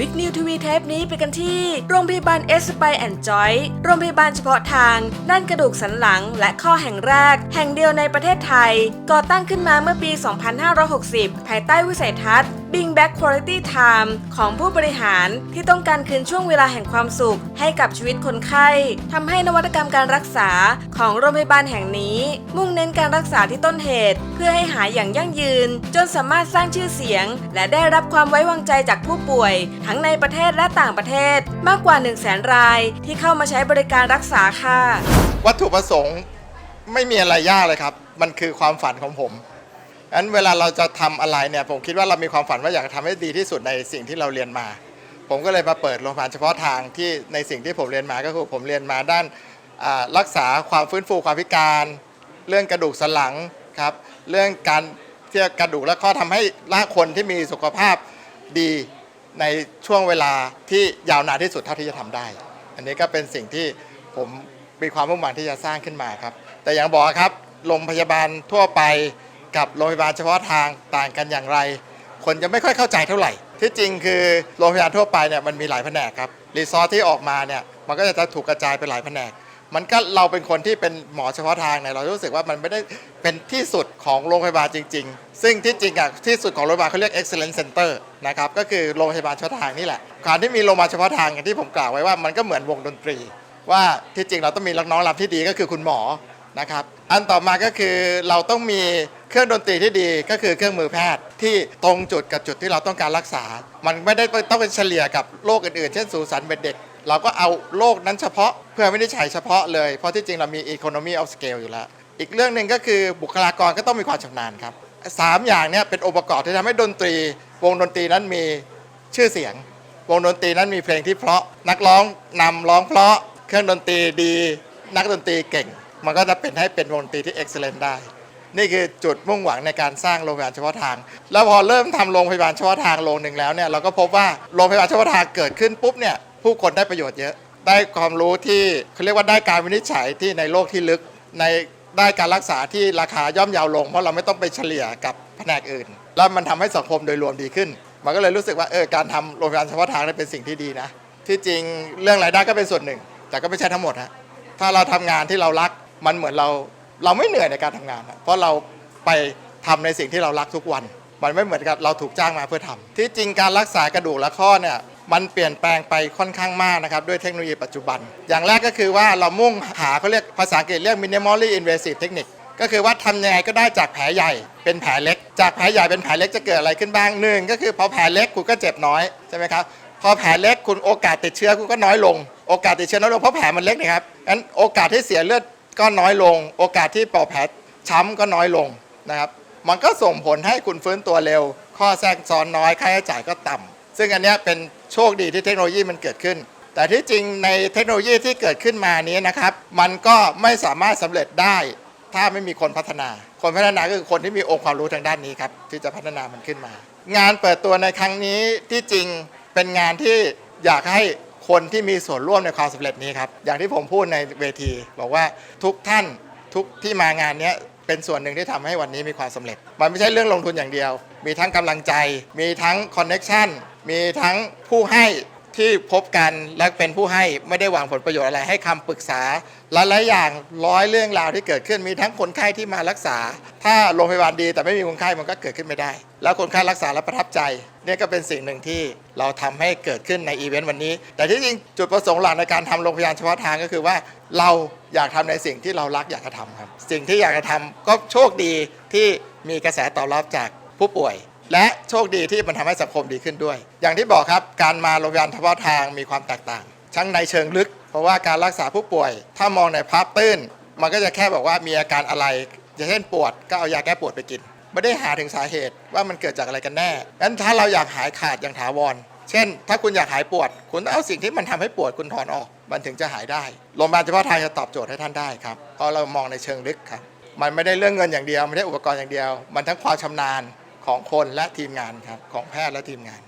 วิกนิวทีวีเทปนี้ไปกันที่ โรงพยาบาลเอสไปแอนจอยโรงพยาบาลเฉพาะทาง ด้านกระดูกสันหลังและข้อแห่งแรก แห่งเดียวในประเทศไทย ก่อตั้งขึ้นมาเมื่อปี 2560 ภายใต้วิสัยทัศน์ Bring Back Quality Time ของผู้บริหารที่ต้องการคืนช่วงเวลาแห่งความสุข ให้กับชีวิตคนไข้ทำให้นวัตกรรมการรักษาของโรงพยาบาลแห่งนี้ มุ่งเน้นการรักษาที่ต้นเหตุ เพื่อให้หายอย่างยั่งยืน จนสามารถสร้างชื่อเสียง และได้รับความไว้วางใจจากผู้ป่วย ทั้งในประเทศและต่างประเทศ มากกว่า 1 0 0 0 0แสนรายที่เข้ามาใช้บริการรักษาค่ะ วัตถุประสงค์ไม่มีอะไรยากเลยครับ มันคือความฝันของผม งั้นเวลาเราจะทำอะไรเนี่ยผมคิดว่าเรามีความฝันว่าอยากจะทำให้ดีที่สุดในสิ่งที่เราเรียนมา ผมก็เลยมาเปิดโรงพยาบาลเฉพาะทางที่ในสิ่งที่ผมเรียนมาก็คือผมเรียนมาด้านรักษาความฟื้นฟูความพิการ เรื่องกระดูกสันหลังครับเรื่องการเที่กระดูกและข้อทำให้ร่างคนที่มีสุขภาพดีในช่วงเวลาที่ยาวนานที่สุดเท่าที่จะทำได้ อันนี้ก็เป็นสิ่งที่ผมมีความมุ่งมั่นที่จะสร้างขึ้นมาครับ แต่อย่างบอกครับโรงพยาบาลทั่วไป กับโรงพยาบาลเฉพาะทางต่างกันอย่างไร คนจะไม่ค่อยเข้าใจเท่าไหร่ ที่จริงคือโรงพยาบาลทั่วไปเนี่ยมันมีหลายแผนกครับรีสอร์ทที่ออกมาเนี่ยมันก็จะถูกกระจายไปหลายแผนก มันก็เราเป็นคนที่เป็นหมอเฉพาะทางเนี่ยเรารู้สึกว่ามันไม่ได้เป็นที่สุดของโรงพยาบาลจริง ๆ ซึ่งที่จริงอะที่สุดของโรงพยาบาลเขาเรียก excellence center นะครับก็คือโรงพยาบาลเฉพาะทางนี่แหละการที่มีโรงพยาบาลเฉพาะทางอย่างที่ผมกล่าวไว้ว่ามันก็เหมือนวงดนตรี ว่าที่จริงเราต้องมีนักน้องรำที่ดีก็คือคุณหมอนะครับอันต่อมาก็คือเราต้องมี เครื่องดนตรีที่ดีก็คือเครื่องมือแพทย์ที่ตรงจุดกับจุดที่เราต้องการรักษา มันไม่ได้ต้องเป็นเฉลี่ยกับโรคอื่นๆ เช่นสูสันเป็นเด็ก เราก็เอาโรคนั้นเฉพาะเพื่อไม่ได้ใช้เฉพาะเลย เพราะที่จริงเรามี economy of scale อยู่แล้ว อีกเรื่องหนึ่งก็คือบุคลากรก็ต้องมีความชำนาญครับสามอย่างเนี้เป็นองค์ประกอบที่ทำให้ดนตรี วงดนตรีนั้นมีชื่อเสียง วงดนตรีนั้นมีเพลงที่เพราะนักร้องนำร้องเพราะ เครื่องดนตรีดี นักดนตรีเก่ง มันก็จะเป็นให้เป็นวงดนตรีที่เอ็กซ์เลนได้ นี่คือจุดมุ่งหวังในการสร้างโรงพยาบาลเฉพาะทาง แล้วพอเริ่มทำโรงพยาบาลเฉพาะทางโรงหนึ่งแล้วเนี่ยเราก็พบว่าโรงพยาบาลเฉพาะทางเกิดขึ้นปุ๊บเนี่ยผู้คนได้ประโยชน์เยอะ ได้ความรู้ที่เขาเรียกว่าได้การวินิจฉัยที่ในโลกที่ลึกในได้การรักษาที่ราคาย่อมเยาวลง เพราะเราไม่ต้องไปเฉลี่ยกับแผนกอื่น แล้วมันทำให้สังคมโดยรวมดีขึ้น มันก็เลยรู้สึกว่าเออการทำโรงพยาบาลเฉพาะทางนั้นเป็นสิ่งที่ดีนะ ที่จริงเรื่องรายได้ก็เป็นส่วนหนึ่ง แต่ก็ไม่ใช่ทั้งหมดฮะถ้าเราทำงานที่เรารักมันเหมือนเรา เราไม่เหนื่อยในการทำงานเพราะเราไปทำในสิ่งที่เรารักทุกวัน มันไม่เหมือนกับเราถูกจ้างมาเพื่อทำที่จริงการรักษากระดูกและข้อเนี่ยมันเปลี่ยนแปลงไปค่อนข้างมากนะครับ ด้วยเทคโนโลยีปัจจุบัน อย่างแรกก็คือว่าเรามุ่งหาเขาเรียกภาษาอังกฤษเรียก minimally invasive technique ก็คือว่าทำยังไงก็ได้จากแผลใหญ่เป็นแผลเล็ก จากแผลใหญ่เป็นแผลเล็กจะเกิดอะไรขึ้นบ้างหนึ่งก็คือพอแผลเล็กคุณก็เจ็บน้อยใช่ไหมครับพอแผลเล็กคุณโอกาสติดเชื้อคุณก็น้อยลง โอกาสติดเชื้อน้อยลงเพราะแผลมันเล็กนะครับงั้นโอกาสที่เสียเลือด ก็น้อยลง โอกาสที่ปอแผลช้ำก็น้อยลงนะครับ มันก็ส่งผลให้คุณฟื้นตัวเร็ว ข้อแทรกซ้อนน้อยค่าใช้จ่ายก็ต่ำซึ่งอันนี้เป็นโชคดีที่เทคโนโลยีมันเกิดขึ้น แต่ที่จริงในเทคโนโลยีที่เกิดขึ้นมานี้นะครับ มันก็ไม่สามารถสำเร็จได้ ถ้าไม่มีคนพัฒนา คนพัฒนาก็คือคนที่มีองค์ความรู้ทางด้านนี้ครับที่จะพัฒนามันขึ้นมา งานเปิดตัวในครั้งนี้ที่จริงเป็นงานที่อยากให้ คนที่มีส่วนร่วมในความสำเร็จนี้ครับอย่างที่ผมพูดในเวที บอกว่าทุกท่านทุกที่มางานเนี้ยเป็นส่วนหนึ่งที่ทำให้วันนี้มีความสำเร็จ มันไม่ใช่เรื่องลงทุนอย่างเดียว มีทั้งกำลังใจ มีทั้งคอนเน็ชันมีทั้งผู้ให้ ที่พบกันและเป็นผู้ให้ไม่ได้หวังผลประโยชน์อะไร ให้คำปรึกษาหลายๆอย่างร้อยเรื่องราวที่เกิดขึ้นมีทั้งคนไข้ที่มารักษา ถ้าโรงพยาบาลดีแต่ไม่มีคนไข้มันก็เกิดขึ้นไม่ได้ แล้วคนไข้รักษาแล้วประทับใจเนี่ยก็เป็นสิ่งหนึ่งที่เราทำให้เกิดขึ้นในอีเวนต์วันนี้ แต่ที่จริงจุดประสงค์หลักในการทำโรงพยาบาลเฉพาะทางก็คือว่า เราอยากทำในสิ่งที่เรารักอยากจะทำครับ สิ่งที่อยากจะทำก็โชคดีที่มีกระแสตอบรับจากผู้ป่วย และโชคดีที่มันทำให้สังคมดีขึ้นด้วย อย่างที่บอกครับ การมาโรงพยาบาลเฉพาะทางมีความแตกต่าง ทั้งในเชิงลึก เพราะว่าการรักษาผู้ป่วย ถ้ามองในภาพตื้น มันก็จะแค่บอกว่ามีอาการอะไรอย่างเช่นปวดก็เอายาแก้ปวดไปกิน ไม่ได้หาถึงสาเหตุว่ามันเกิดจากอะไรกันแน่งั้นถ้าเราอยากหายขาดอย่างถาวร เช่น ถ้าคุณอยากหายปวด คุณต้องเอาสิ่งที่มันทำให้ปวดคุณถอนออก มันถึงจะหายได้ โรงพยาบาลเฉพาะทางจะตอบโจทย์ให้ท่านได้ครับ เพราะเรามองในเชิงลึกครับ มันไม่ได้เรื่องเงินอย่างเดียว ไม่ได้อุปกรณ์อย่างเดียว มันทั้งความชำนาญ ของคนและทีมงานครับของแพทย์และทีมงาน